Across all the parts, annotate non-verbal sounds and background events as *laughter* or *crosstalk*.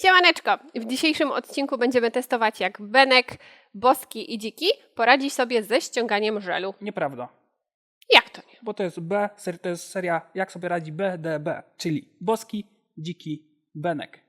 Siemaneczko! W dzisiejszym odcinku będziemy testować jak Benek, Boski i Dziki poradzi sobie ze ściąganiem żelu. Nieprawda, Jak to nie? bo to jest B, ser- to jest seria Jak sobie radzi BDB, czyli Boski, Dziki, Benek.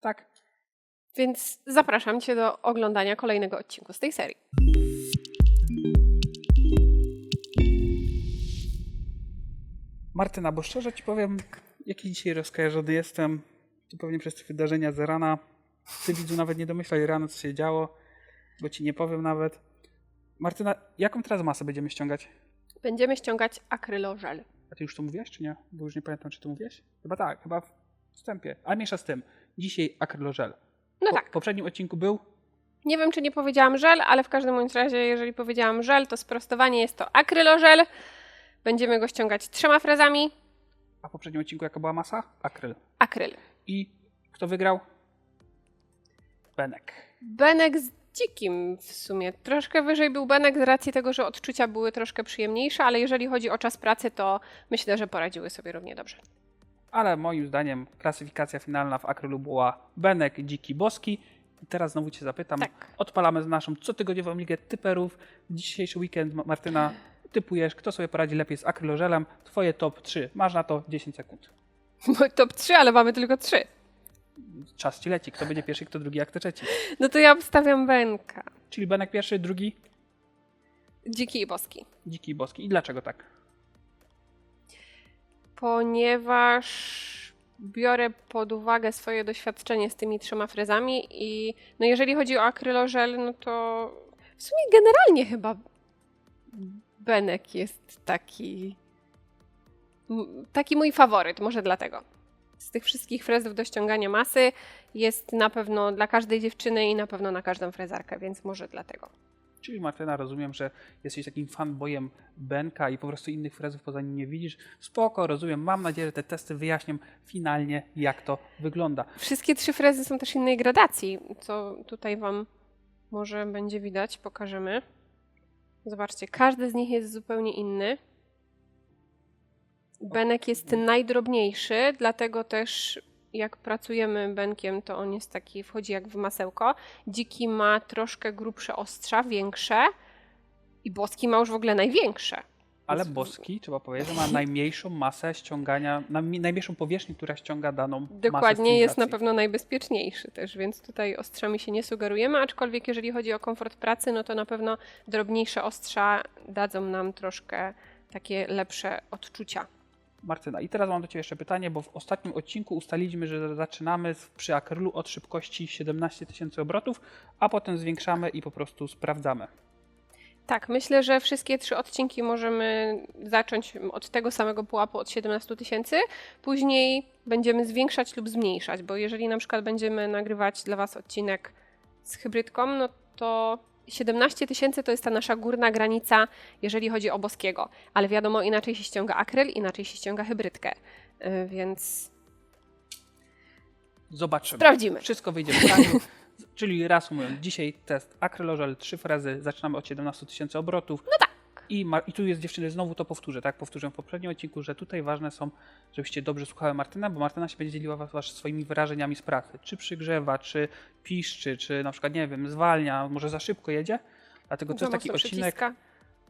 Tak? Więc zapraszam Cię do oglądania kolejnego odcinku z tej serii. Martyna, bo szczerze ci powiem, jaki dzisiaj rozkojarzony jestem. Tu pewnie przez te wydarzenia z rana. Ty widzu nawet nie domyślaj rano, co się działo, bo ci nie powiem nawet. Martyna, jaką teraz masę będziemy ściągać? Będziemy ściągać akrylożel. A ty już to mówiłaś, czy nie? Bo już nie pamiętam, czy to mówiłaś. Chyba tak, chyba w wstępie. Ale miesza z tym. Dzisiaj akrylożel. No Po- tak. W poprzednim odcinku był Nie wiem, czy nie powiedziałam żel, ale w każdym bądź razie, jeżeli powiedziałam żel, to sprostowanie jest to akrylożel. Będziemy go ściągać trzema frezami. A w poprzednim odcinku jaka była masa? Akryl. Akryl. I kto wygrał? Benek. Benek z dzikim w sumie. Troszkę wyżej był Benek z racji tego, że odczucia były troszkę przyjemniejsze, ale jeżeli chodzi o czas pracy, to myślę, że poradziły sobie równie dobrze. Ale moim zdaniem klasyfikacja finalna w akrylu była Benek, Dziki, Boski. I teraz znowu cię zapytam. Tak. Odpalamy z naszą cotygodniową ligę typerów. Dzisiejszy weekend, Ma- Martyna, typujesz, kto sobie poradzi lepiej z akrylożelem. Twoje top 3. Masz na to 10 sekund. *laughs* Top 3, ale mamy tylko 3. Czas ci leci. Kto będzie pierwszy, kto drugi, jak to trzeci. No to ja obstawiam Benka. Czyli Benek pierwszy, drugi, Dziki i boski. Dziki i Boski. I dlaczego tak? Ponieważ biorę pod uwagę swoje doświadczenie z tymi trzema frezami i no jeżeli chodzi o akrylożel, no to w sumie generalnie chyba Benek jest taki taki mój faworyt, może dlatego. Z tych wszystkich frezów do ściągania masy jest na pewno dla każdej dziewczyny i na pewno na każdą frezarkę, więc może dlatego. Czyli Martyna, rozumiem, że jesteś takim fanboyem Benka i po prostu innych frezów poza nim nie widzisz. Spoko, rozumiem. Mam nadzieję, że te testy wyjaśnią finalnie, jak to wygląda. Wszystkie trzy frezy są też innej gradacji, co tutaj Wam może będzie widać, pokażemy. Zobaczcie, każdy z nich jest zupełnie inny. Benek jest najdrobniejszy, dlatego też jak pracujemy benkiem, to on jest taki, wchodzi jak w masełko. Dziki ma troszkę grubsze ostrza, większe i boski ma już w ogóle największe. Ale Boski, trzeba powiedzieć, że ma najmniejszą masę ściągania, najmniejszą powierzchnię, która ściąga daną masę Dokładnie, jest na pewno najbezpieczniejszy też, więc tutaj ostrzami się nie sugerujemy, aczkolwiek jeżeli chodzi o komfort pracy, no to na pewno drobniejsze ostrza dadzą nam troszkę takie lepsze odczucia. Martyna, i teraz mam do Ciebie jeszcze pytanie, bo w ostatnim odcinku ustaliliśmy, że zaczynamy przy akrylu od szybkości 17 tysięcy obrotów, a potem zwiększamy i po prostu sprawdzamy. Tak, myślę, że wszystkie trzy odcinki możemy zacząć od tego samego pułapu od 17 tysięcy. Później będziemy zwiększać lub zmniejszać, bo jeżeli na przykład będziemy nagrywać dla Was odcinek z hybrydką, no to 17 tysięcy to jest ta nasza górna granica, jeżeli chodzi o boskiego. Ale wiadomo, inaczej się ściąga akryl, inaczej się ściąga hybrydkę. Yy, Więc Zobaczymy. sprawdzimy. Wszystko wyjdzie w praniu. *laughs* Czyli reasumując, dzisiaj test akrylożel, trzy frezy, zaczynamy od 17 tysięcy obrotów. No tak. I, I tu jest dziewczyny, znowu to powtórzę, tak? Powtórzyłem w poprzednim odcinku, że tutaj ważne są, żebyście dobrze słuchały Martyna, bo Martyna się będzie dzieliła was, was swoimi wyrażeniami z pracy. Czy przygrzewa, czy piszczy, czy na przykład, nie wiem, zwalnia, może za szybko jedzie. Dlatego to jest taki odcinek, przyciska.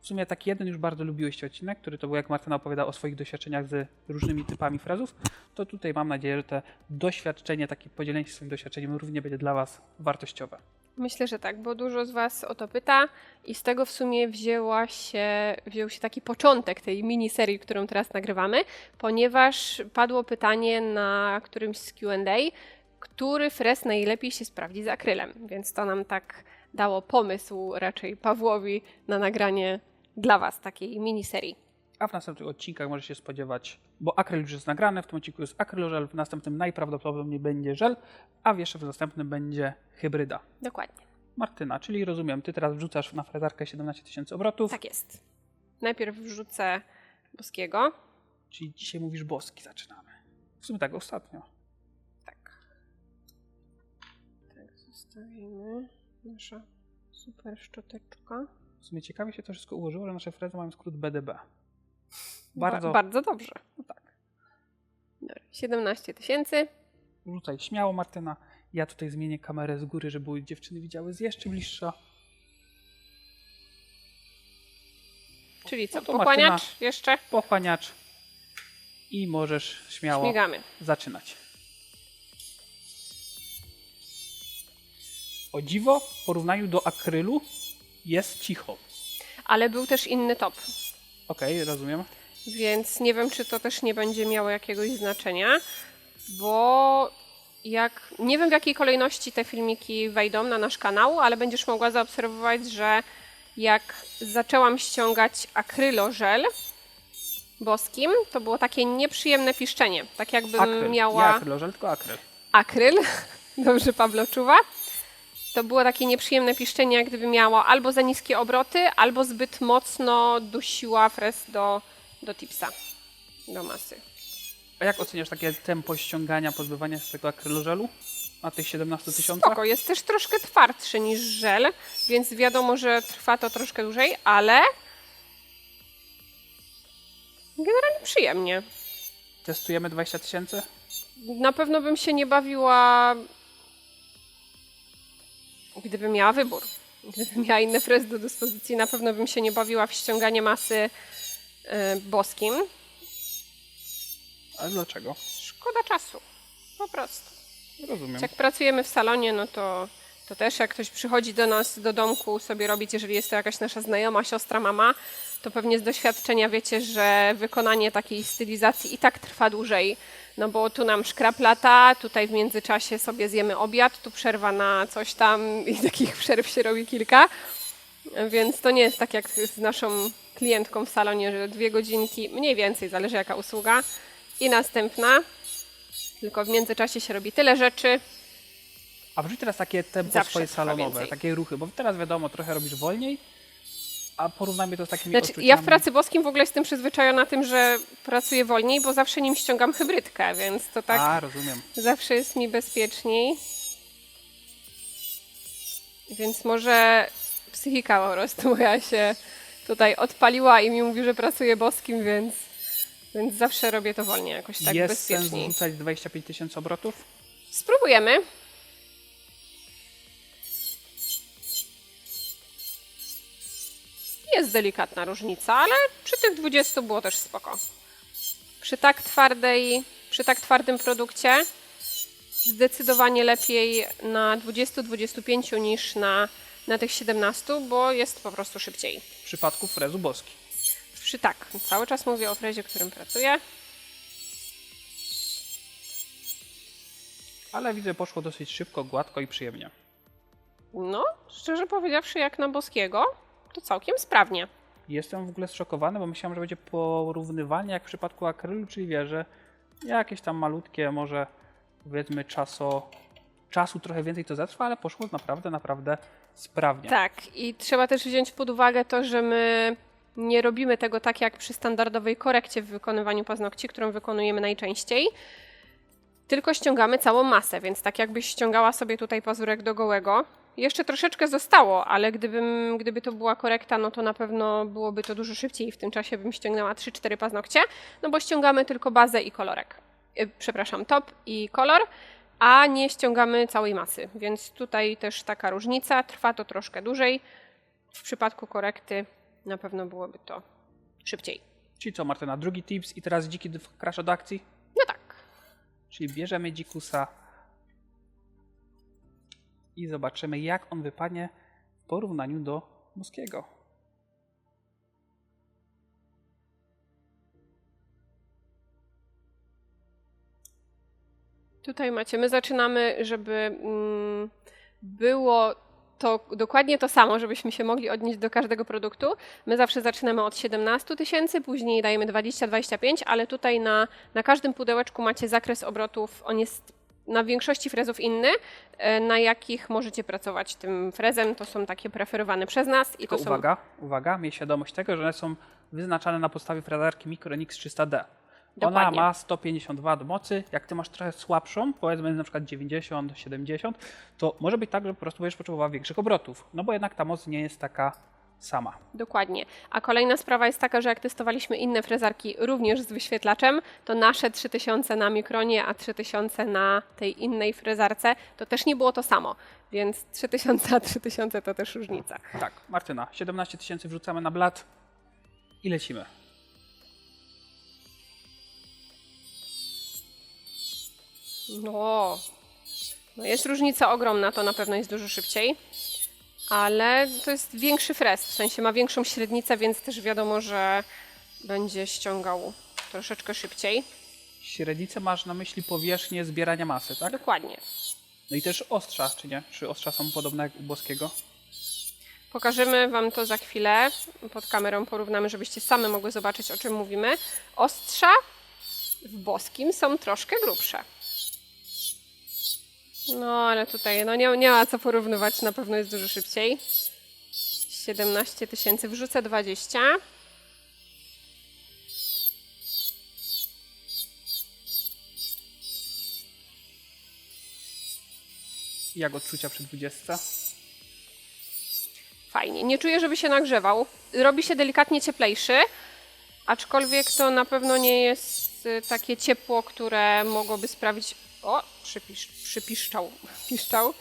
w sumie taki jeden już bardzo lubiłeś odcinek, który to był jak Martyna opowiada o swoich doświadczeniach z różnymi typami frazów, to tutaj mam nadzieję, że te doświadczenie, takie podzielenie się swoim doświadczeniem równie będzie dla Was wartościowe. Myślę, że tak, bo dużo z Was o to pyta i z tego w sumie wzięła się, wziął się taki początek tej miniserii, którą teraz nagrywamy, ponieważ padło pytanie na którymś z Q&A, który fres najlepiej się sprawdzi z akrylem, więc to nam tak dało pomysł raczej Pawłowi na nagranie dla Was takiej miniserii. A w następnych odcinkach możecie się spodziewać, bo akryl już jest nagrany, w tym odcinku jest akrylożel, w następnym najprawdopodobniej będzie żel, a w jeszcze w następnym będzie hybryda. Dokładnie, Martyna, czyli rozumiem, Ty teraz wrzucasz na frezarkę 17 tysięcy obrotów, tak jest. Najpierw wrzucę boskiego. czyli dzisiaj mówisz boski, zaczynamy. W sumie tak, ostatnio. Tak. Tak, zostawimy. Nasza super szczoteczka. W sumie ciekawie się to wszystko ułożyło, że nasze frezy mają skrót BDB. Ba- Bardzo, bardzo dobrze. no tak. Dobra, 17 tysięcy. Rzucaj śmiało, Martyna. Ja tutaj zmienię kamerę z góry, żeby dziewczyny widziały z jeszcze bliższa. Czyli co, No pochłaniacz Martyna. jeszcze? Pochłaniacz. I możesz śmiało Śmigamy. zaczynać. O dziwo, w porównaniu do akrylu jest cicho. Ale był też inny top, Okej, rozumiem. Więc nie wiem, czy to też nie będzie miało jakiegoś znaczenia, bo jak nie wiem w jakiej kolejności te filmiki wejdą na nasz kanał, ale będziesz mogła zaobserwować, że jak zaczęłam ściągać akrylożel boskim, to było takie nieprzyjemne piszczenie, tak jakbym Akryl. miała Nie akrylożel, tylko akryl. akryl, *laughs* dobrze Pablo czuwa, to było takie nieprzyjemne piszczenie, jak gdyby miała albo za niskie obroty, albo zbyt mocno dusiła fres do, do tipsa, do masy. A jak oceniasz takie tempo ściągania, pozbywania się tego akrylożelu na tych 17 tysiącach? Spoko, jest też troszkę twardszy niż żel, więc wiadomo, że trwa to troszkę dłużej, ale generalnie przyjemnie. Testujemy 20 tysięcy? Na pewno bym się nie bawiła, gdybym miała wybór. Gdybym miała inny fres do dyspozycji, na pewno bym się nie bawiła w ściąganie masy boskim. Ale dlaczego? Szkoda czasu. Po prostu. Rozumiem. Jak pracujemy w salonie, no to, to też jak ktoś przychodzi do nas do domku sobie robić, jeżeli jest to jakaś nasza znajoma, siostra, mama, to pewnie z doświadczenia wiecie, że wykonanie takiej stylizacji i tak trwa dłużej. No bo tu nam szkrap lata, tutaj w międzyczasie sobie zjemy obiad, tu przerwa na coś tam i *laughs* takich przerw się robi kilka. Więc to nie jest tak jak z naszą klientką w salonie, że dwie godzinki, mniej więcej, zależy jaka usługa, i następna. Tylko w międzyczasie się robi tyle rzeczy, A wrzuć teraz takie tempo Zawsze swoje trwa salonowe, więcej. takie ruchy, bo teraz wiadomo, trochę robisz wolniej, a porównajmy to z takimi Znaczy, odczuciami. ja w pracy boskim w ogóle jestem przyzwyczajona tym, że pracuję wolniej, bo zawsze nim ściągam hybrydkę, więc to tak A, rozumiem. zawsze jest mi bezpieczniej. Więc może psychika po prostu moja się tutaj odpaliła i mi mówi, że pracuję boskim, więc, więc zawsze robię to wolniej, jakoś tak jest sens bezpieczniej. wrzucać 25 tysięcy obrotów? Spróbujemy. Jest delikatna różnica, ale przy tych 20 było też spoko. Przy tak twardej, przy tak twardym produkcie zdecydowanie lepiej na 20-25 niż na, na tych 17, bo jest po prostu szybciej. Przypadku frezu boski. Przy tak, cały czas mówię o frezie, którym pracuję. Ale widzę, poszło dosyć szybko, gładko i przyjemnie. No, szczerze powiedziawszy, jak na boskiego, to całkiem sprawnie. Jestem w ogóle zszokowany, bo myślałem, że będzie porównywalnie jak w przypadku akrylu, czyli wie, że jakieś tam malutkie, może powiedzmy czaso, czasu trochę więcej to zatrwa, ale poszło naprawdę, naprawdę sprawnie. Tak, i trzeba też wziąć pod uwagę to, że my nie robimy tego tak jak przy standardowej korekcie w wykonywaniu paznokci, którą wykonujemy najczęściej, tylko ściągamy całą masę, więc tak jakbyś ściągała sobie tutaj pazurek do gołego. Jeszcze troszeczkę zostało, ale gdybym, gdyby to była korekta, no to na pewno byłoby to dużo szybciej i w tym czasie bym ściągnęła 3-4 paznokcie, no bo ściągamy tylko bazę i kolorek. Y, Przepraszam, top i kolor, a nie ściągamy całej masy, więc tutaj też taka różnica, trwa to troszkę dłużej. W przypadku korekty na pewno byłoby to szybciej. Czyli co, Martyna, drugi tips i teraz dziki crash do akcji? No tak. Czyli bierzemy dzikusa i zobaczymy, jak on wypadnie w porównaniu do boskiego. Tutaj macie, my zaczynamy, żeby mm, było to dokładnie to samo, żebyśmy się mogli odnieść do każdego produktu. My zawsze zaczynamy od 17 tysięcy, później dajemy 20-25, ale tutaj na, na każdym pudełeczku macie zakres obrotów, on jest na większości frezów inny, e, na jakich możecie pracować tym frezem. To są takie preferowane przez nas. I to uwaga, są... uwaga, miej świadomość tego, że one są wyznaczane na podstawie frezarki Micronix 300D. Dokładnie. Ona ma 152 do mocy. Jak ty masz trochę słabszą, powiedzmy na przykład 90, 70, to może być tak, że po prostu będziesz potrzebowała większych obrotów, no bo jednak ta moc nie jest taka sama. Dokładnie. A kolejna sprawa jest taka, że jak testowaliśmy inne frezarki również z wyświetlaczem, to nasze 3000 na mikronie, a 3000 na tej innej frezarce, to też nie było to samo. Więc 3000 a 3000 to też różnica. Tak, Martyna, 17 tysięcy wrzucamy na blat i lecimy. No, no jest różnica ogromna, to na pewno jest dużo szybciej. Ale to jest większy frez, w sensie ma większą średnicę, więc też wiadomo, że będzie ściągał troszeczkę szybciej. Średnicę masz na myśli powierzchnię zbierania masy, tak? Dokładnie. No i też ostrza, czy nie? Czy ostrza są podobne jak u boskiego? Pokażemy Wam to za chwilę. Pod kamerą porównamy, żebyście same mogły zobaczyć, o czym mówimy. Ostrza w boskim są troszkę grubsze. No, ale tutaj no nie, nie ma co porównywać, na pewno jest dużo szybciej. 17 tysięcy, wrzucę 20. Jak odczucia przy 20? Fajnie. Nie czuję, żeby się nagrzewał. Robi się delikatnie cieplejszy, aczkolwiek to na pewno nie jest y, takie ciepło, które mogłoby sprawić. O, przypisz, przypiszczał. Piszczał.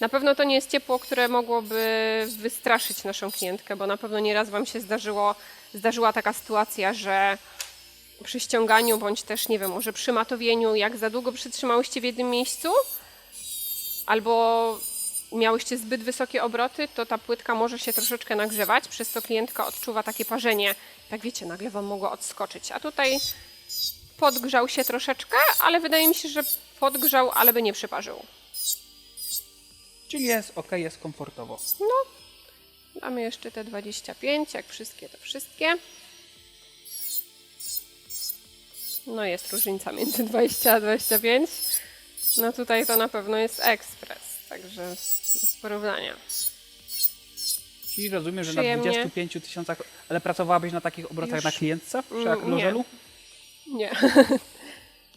Na pewno to nie jest ciepło, które mogłoby wystraszyć naszą klientkę, bo na pewno nieraz Wam się zdarzyło, zdarzyła taka sytuacja, że przy ściąganiu, bądź też, nie wiem, może przy matowieniu, jak za długo przytrzymałyście w jednym miejscu, albo miałyście zbyt wysokie obroty, to ta płytka może się troszeczkę nagrzewać, przez co klientka odczuwa takie parzenie. Tak wiecie, nagle wam mogło odskoczyć. A tutaj podgrzał się troszeczkę, ale wydaje mi się, że podgrzał, ale by nie przyparzył. Czyli jest ok, jest komfortowo. Mamy jeszcze te 25, jak wszystkie, to wszystkie. No jest różnica między 20 a 25. No tutaj to na pewno jest ekspres, także bez porównania. Czyli rozumiem, że Przyjemnie. na 25 tysiącach, ale pracowałabyś na takich obrotach Już- na klientce przy Mm, akrylożelu? Nie. *laughs*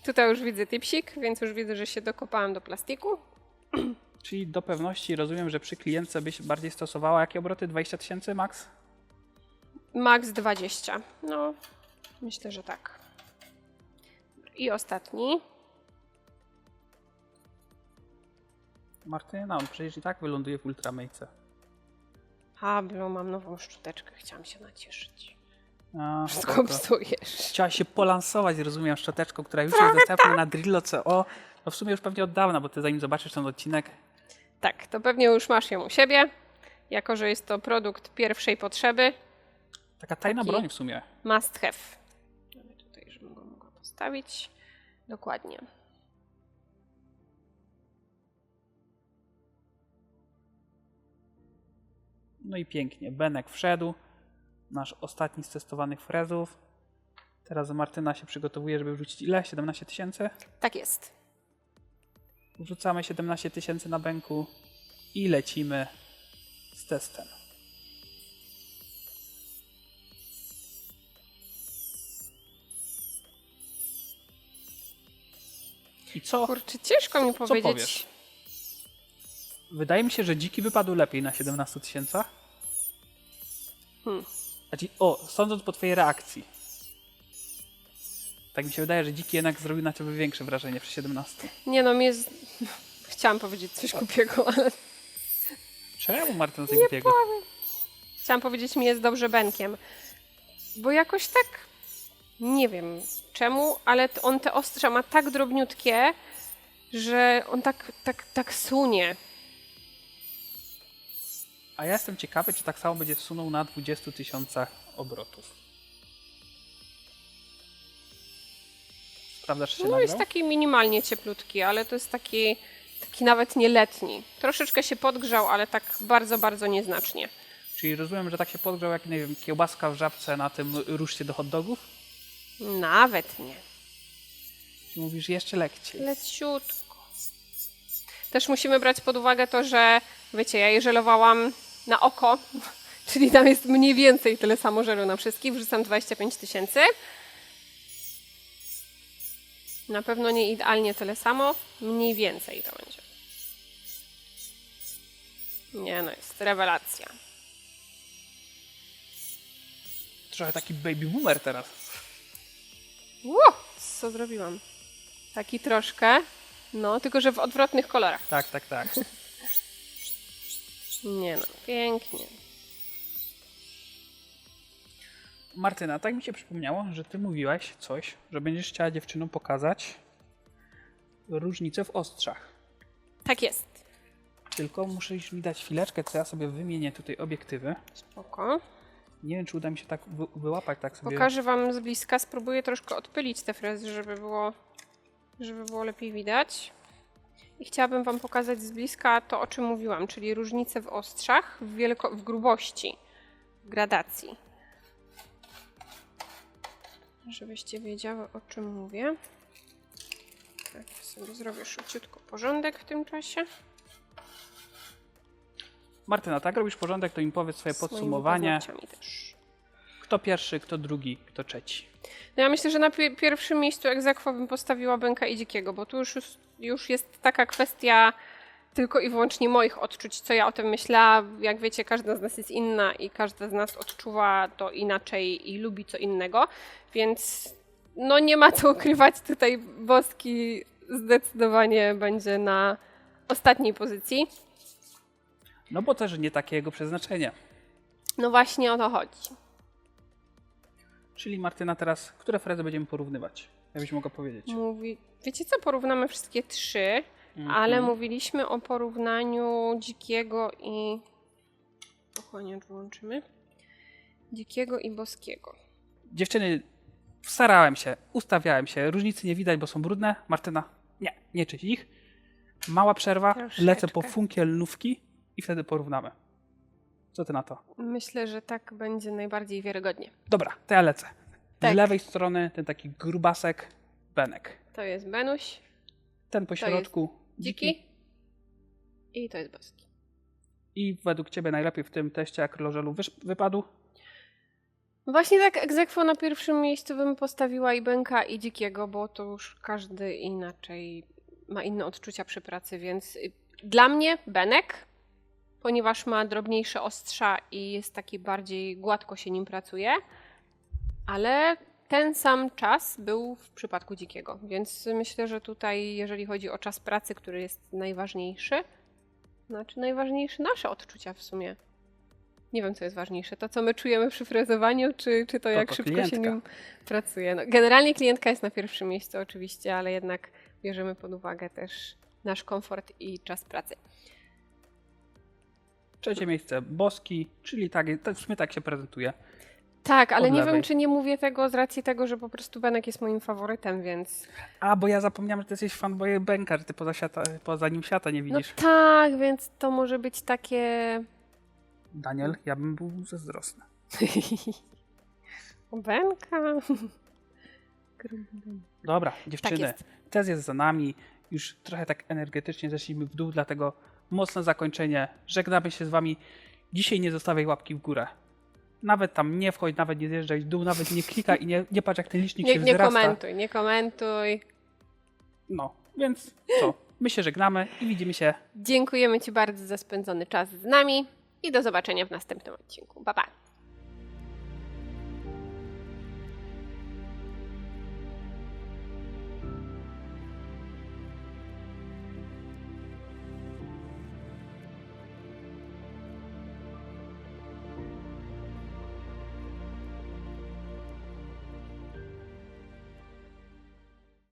Tutaj już widzę tipsik, więc już widzę, że się dokopałam do plastiku. *clears throat* Czyli do pewności rozumiem, że przy klientce byś bardziej stosowała jakie obroty? 20 tysięcy max? Max 20. No, myślę, że tak. I ostatni. Martyna, on przecież i tak wyląduje w ultramejce. Hablo, mam nową szczoteczkę, chciałam się nacieszyć. A, *laughs* Wszystko spoko. psujesz. Chciała się polansować, rozumiem, szczoteczką, która już jest dostępna na Drillo CO. No w sumie już pewnie od dawna, bo ty zanim zobaczysz ten odcinek, Tak, to pewnie już masz ją u siebie. Jako, że jest to produkt pierwszej potrzeby, taka tajna broń w sumie. must have. Mamy tutaj, żebym go mogła postawić. Dokładnie. No i pięknie, Benek wszedł, nasz ostatni z testowanych frezów. Teraz Martyna się przygotowuje, żeby wrzucić ile? 17 tysięcy? Tak jest. Wrzucamy 17 tysięcy na bęku i lecimy z testem. I co? Kurczę, ciężko mi Co powiedzieć. powiesz? Wydaje mi się, że dziki wypadł lepiej na 17 tysięcach. Hmm. Znaczy, o, sądząc po twojej reakcji. Tak mi się wydaje, że dziki jednak zrobił na ciebie większe wrażenie przy 17. Nie no, mi jest... *laughs* Chciałam powiedzieć coś głupiego, ale Czemu Martin coś Nie głupiego? powiem. Chciałam powiedzieć, mi jest dobrze Benkiem. Bo jakoś tak, nie wiem czemu, ale on te ostrza ma tak drobniutkie, że on tak, tak, tak sunie. A ja jestem ciekawy, czy tak samo będzie sunął na 20 tysiącach obrotów. Sprawdzasz, czy się No jest nagrał? taki minimalnie cieplutki, ale to jest taki, taki nawet nie letni. Troszeczkę się podgrzał, ale tak bardzo, bardzo nieznacznie. Czyli rozumiem, że tak się podgrzał jak, nie wiem, kiełbaska w żabce na tym ruszcie do hot dogów? Nawet nie. Mówisz jeszcze lekciej? Leciutko. Też musimy brać pod uwagę to, że wiecie, ja je żelowałam na oko, *laughs* czyli tam jest mniej więcej tyle samo żelu na wszystkich. Wrzucam 25 tysięcy. Na pewno nie idealnie tyle samo, mniej więcej to będzie. Nie no, jest rewelacja. Trochę taki baby boomer teraz. Ło! Co zrobiłam? Taki troszkę. No, tylko że w odwrotnych kolorach. Tak, tak, tak. Nie no, pięknie. Martyna, tak mi się przypomniało, że ty mówiłaś coś, że będziesz chciała dziewczynom pokazać różnicę w ostrzach. Tak jest. Tylko muszę już mi dać chwileczkę, to ja sobie wymienię tutaj obiektywy. Spoko. Nie wiem, czy uda mi się tak wy- wyłapać tak sobie. Pokażę wam z bliska, spróbuję troszkę odpylić te frezy, żeby było, żeby było lepiej widać. I chciałabym wam pokazać z bliska to, o czym mówiłam, czyli różnice w ostrzach, w, wielko- w grubości, w gradacji. Żebyście wiedziały, o czym mówię. Tak, sobie zrobię szybciutko porządek w tym czasie. Martyna, tak robisz porządek, to im powiedz swoje Z moimi podsumowanie. paznokciami też. Kto pierwszy, kto drugi, kto trzeci. No ja myślę, że na pi- pierwszym miejscu egzekwo bym postawiła Bęka i Dzikiego, bo tu już, jest- już jest taka kwestia tylko i wyłącznie moich odczuć, co ja o tym myślę. Jak wiecie, każda z nas jest inna i każda z nas odczuwa to inaczej i lubi co innego, więc no nie ma co ukrywać, tutaj Boski zdecydowanie będzie na ostatniej pozycji. No bo też nie takie jego przeznaczenie. No właśnie o to chodzi. Czyli Martyna, teraz które frezy będziemy porównywać? Jakbyś mogła powiedzieć. Mówi... Wiecie co, porównamy wszystkie trzy. Mhm. Ale mówiliśmy o porównaniu dzikiego i. Pochłaniacz włączymy. Dzikiego i boskiego. Dziewczyny, starałem się, ustawiałem się. Różnicy nie widać, bo są brudne. Martyna, nie, nie czyść ich. Mała przerwa, Troszeczkę. lecę po funkiel lówki i wtedy porównamy. Co ty na to? Myślę, że tak będzie najbardziej wiarygodnie. Dobra, to ja lecę. Tak. Z lewej strony ten taki grubasek, Benek. To jest Benuś, Ten po środku, dziki i to jest boski. I według ciebie najlepiej w tym teście akrylożelu wypadł? Właśnie tak egzekwo na pierwszym miejscu bym postawiła i Bęka i Dzikiego, bo to już każdy inaczej ma inne odczucia przy pracy, więc y, dla mnie Benek, ponieważ ma drobniejsze ostrza i jest taki bardziej gładko się nim pracuje, ale ten sam czas był w przypadku Dzikiego, więc myślę, że tutaj jeżeli chodzi o czas pracy, który jest najważniejszy, znaczy najważniejsze nasze odczucia w sumie. Nie wiem, co jest ważniejsze. To, co my czujemy przy frezowaniu, czy, czy to, jak to szybko klientka. się nim pracuje. No, generalnie klientka jest na pierwszym miejscu oczywiście, ale jednak bierzemy pod uwagę też nasz komfort i czas pracy. Trzecie miejsce Boski, czyli tak, tak, w sumie tak się prezentuje. Tak, ale Od nie lewej. wiem, czy nie mówię tego z racji tego, że po prostu Benek jest moim faworytem, więc... A, bo ja zapomniałem, że ty jesteś fanboy Benka, że ty poza, poza nim świata nie No widzisz. tak, więc to może być takie... Daniel, ja bym był zazdrosny. *laughs* Benka... Dobra, Tak dziewczyny, jest. test jest za nami. Już trochę tak energetycznie zeszliśmy w dół, dlatego mocne zakończenie. Żegnamy się z wami. Dzisiaj nie zostawiaj łapki w górę. Nawet tam nie wchodź, nawet nie zjeżdżaj w dół, nawet nie klikaj i nie, nie patrz jak ten licznik Nie, się nie wzrasta. komentuj, nie komentuj. No, więc co? My się żegnamy i widzimy się Dziękujemy Ci bardzo za spędzony czas z nami i do zobaczenia w następnym odcinku. Pa, pa!